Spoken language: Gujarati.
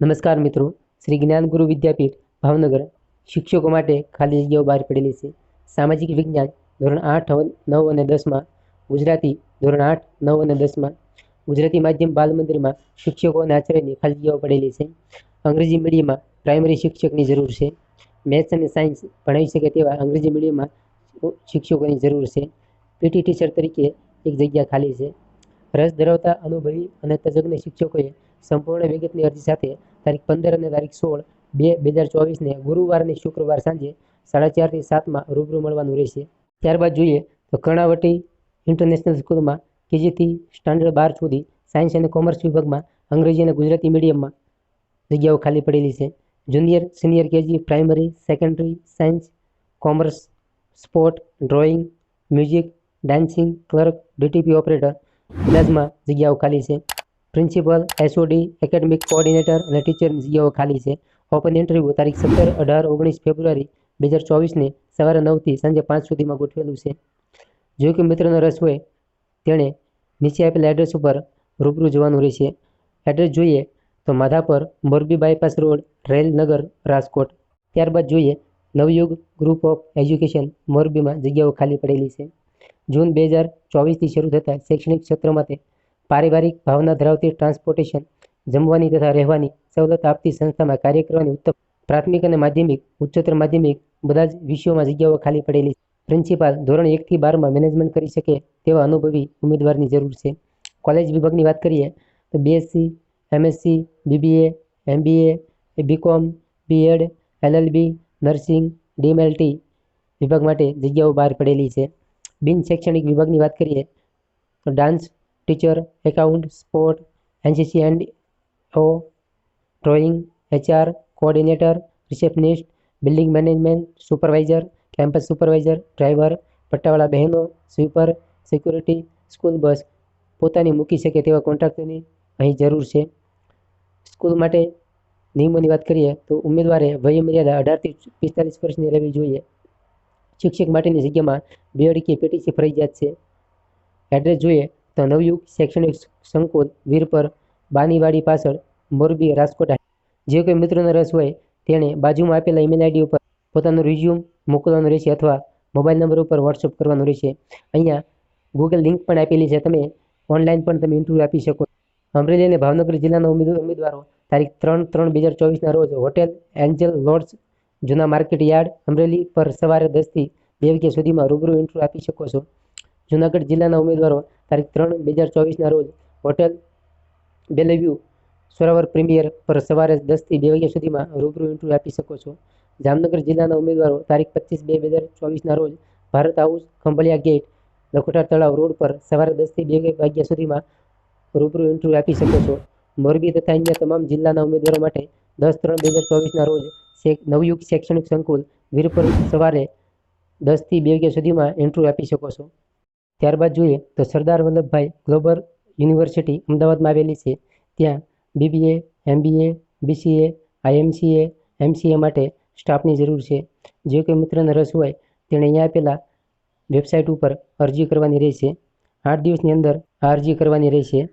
નમસ્કાર મિત્રો. શ્રી જ્ઞાનગુરુ વિદ્યાપીઠ, ભાવનગર. શિક્ષકો માટે ખાલી જગ્યાઓ બહાર પડેલી છે. સામાજિક વિજ્ઞાન ધોરણ આઠ, નવ અને દસમાં ગુજરાતી ધોરણ આઠ, નવ અને દસમાં ગુજરાતી માધ્યમ બાલ મંદિરમાં શિક્ષકો અને આચાર્યની ખાલી જગ્યાઓ પડેલી છે. અંગ્રેજી મીડિયમમાં પ્રાઇમરી શિક્ષકની જરૂર છે. મેથ્સ અને સાયન્સ ભણાવી શકે તેવા અંગ્રેજી મીડિયમમાં શિક્ષકોની જરૂર છે. પીટી ટીચર તરીકે એક જગ્યા ખાલી છે. રસ ધરાવતા અનુભવી અને તજજ્ઞ શિક્ષકોએ સંપૂર્ણ વિગતની અરજી સાથે તારીખ પંદર અને તારીખ સોળ બે બે હજાર ચોવીસને ગુરુવાર અને શુક્રવાર સાંજે સાડા ચારથી સાતમાં રૂબરૂ મળવાનું રહેશે. ત્યારબાદ જોઈએ તો કર્ણાવટી ઇન્ટરનેશનલ સ્કૂલમાં કેજીથી સ્ટાન્ડર્ડ બાર સુધી સાયન્સ અને કોમર્સ વિભાગમાં અંગ્રેજી અને ગુજરાતી મીડિયમમાં જગ્યાઓ ખાલી પડેલી છે. Junior, senior KG, primary, secondary, science, commerce, sport, drawing, music, dancing, clerk, DTP operator બધાજમાં જગ્યાઓ ખાલી છે. પ્રિન્સિપલ એસઓડી એકેડમિક કોઓર્ડિનેટર અને ટીચરની જગ્યાઓ ખાલી છે. ઓપન ઇન્ટરવ્યૂ તારીખ સત્તર અઢાર ઓગણીસ ફેબ્રુઆરી બે હજાર ચોવીસને સવારે નવથી સાંજે પાંચ સુધીમાં ગોઠવેલું છે. જો કે મિત્રનો રસ હોય, તેણે નીચે આપેલા એડ્રેસ ઉપર રૂબરૂ જવાનું રહેશે. એડ્રેસ જોઈએ તો માધાપર મોરબી બાયપાસ રોડ, રેલનગર, રાજકોટ. ત્યારબાદ જોઈએ નવયુગ ગ્રુપ ઓફ એજ્યુકેશન મોરબીમાં જગ્યાઓ ખાલી પડેલી છે. જૂન બે હજાર ચોવીસથી શરૂ થતા શૈક્ષણિક ક્ષેત્ર માટે પારિવારિક ભાવના ધરાવતી ટ્રાન્સપોર્ટેશન જમવાની તથા રહેવાની સવલત આપતી સંસ્થામાં કાર્ય કરવાની ઉત્તમ પ્રાથમિક અને માધ્યમિક, ઉચ્ચતર માધ્યમિક બધા જ વિષયોમાં જગ્યાઓ ખાલી પડેલી પ્રિન્સિપાલ ધોરણ એકથી બારમાં મેનેજમેન્ટ કરી શકે તેવા અનુભવી ઉમેદવારની જરૂર છે. કોલેજ વિભાગની વાત કરીએ તો BSc MSc BBA MBA BCom BEd LLB nursing DMLT વિભાગ માટે જગ્યાઓ બહાર પડેલી છે. બિન શૈક્ષણિક વિભાગની વાત કરીએ તો dance teacher account sport NCC and O drawing HR coordinator receptionist building management supervisor campus supervisor driver પટ્ટાવાળા બહેનો સ્વીપર સિક્યુરિટી સ્કૂલ બસ પોતાની મૂકી શકે તેવા કોન્ટ્રાક્ટરની અહીં જરૂર છે. સ્કૂલ માટે નિયમોની વાત કરીએ તો ઉમેદવારે વય મર્યાદા અઢારથી પિસ્તાલીસ વર્ષની રહેવી જોઈએ. શિક્ષક માટેની જગ્યામાં બીએડ કે પીટીસી ફરજિયાત છે. એડ્રેસ જોઈએ નવયુગ શૈક્ષણિક સંકુલ વીરપર બાનીવાડી પાછળ મોરબી રાજકોટ જે કોઈ મિત્રોનો રસ હોય તેણે બાજુમાં આપેલા ઈમેલ આઈડી ઉપર પોતાનું રિઝ્યુમ મોકલવાનું રહેશે અથવા મોબાઈલ નંબર ઉપર વોટ્સઅપ કરવાનું રહેશે. અહીંયા ગૂગલ લિંક પણ આપેલી છે. તમે ઓનલાઈન પણ તમે ઇન્ટરવ્યૂ આપી શકો અમરેલી અને ભાવનગર જિલ્લાના ઉમેદવારો, તારીખ ત્રણ ત્રણ બે હજાર ચોવીસના રોજ હોટેલ એન્જલ લોડ્સ જૂના માર્કેટ યાર્ડ અમરેલી પર સવારે દસથી બે વાગ્યા સુધીમાં રૂબરૂ ઇન્ટરવ્યૂ આપી શકો છો. જૂનાગઢ જિલ્લાના ઉમેદવારો તારીખ ત્રણ બે હજાર ચોવીસના રોજ હોટેલ બેલેવ્યુ સોરાવર પ્રીમિયર પર સવારે દસથી બે વાગ્યા સુધીમાં રૂબરૂ ઇન્ટરવ્યૂ આપી શકો છો. જામનગર જિલ્લાના ઉમેદવારો તારીખ પચીસ બે બે હજાર ચોવીસના રોજ ભારત હાઉસ ખંભળિયા ગેટ લખોટા તળાવ રોડ પર સવારે દસથી બે વાગ્યા સુધીમાં રૂબરૂ ઇન્ટરવ્યૂ આપી શકો છો. મોરબી તથા અન્ય તમામ જિલ્લાના ઉમેદવારો માટે દસ ત્રણ બે હજાર ચોવીસના રોજ નવયુગ શૈક્ષણિક સંકુલ વીરપુર સવારે દસથી બે વાગ્યા સુધીમાં ઇન્ટરવ્યૂ આપી શકો છો. ત્યારબાદ જોઈએ તો સરદાર વલ્લભભાઈ ગ્લોબલ યુનિવર્સિટી અમદાવાદમાં આવેલી છે. ત્યાં BBA MBA BCA IMCA MCA માટે સ્ટાફની જરૂર છે. જે કોઈ મિત્રને રસ હોય તેણે અહીંયા આપેલા વેબસાઇટ ઉપર અરજી કરવાની રહેશે. આઠ દિવસની અંદર આ અરજી કરવાની રહેશે.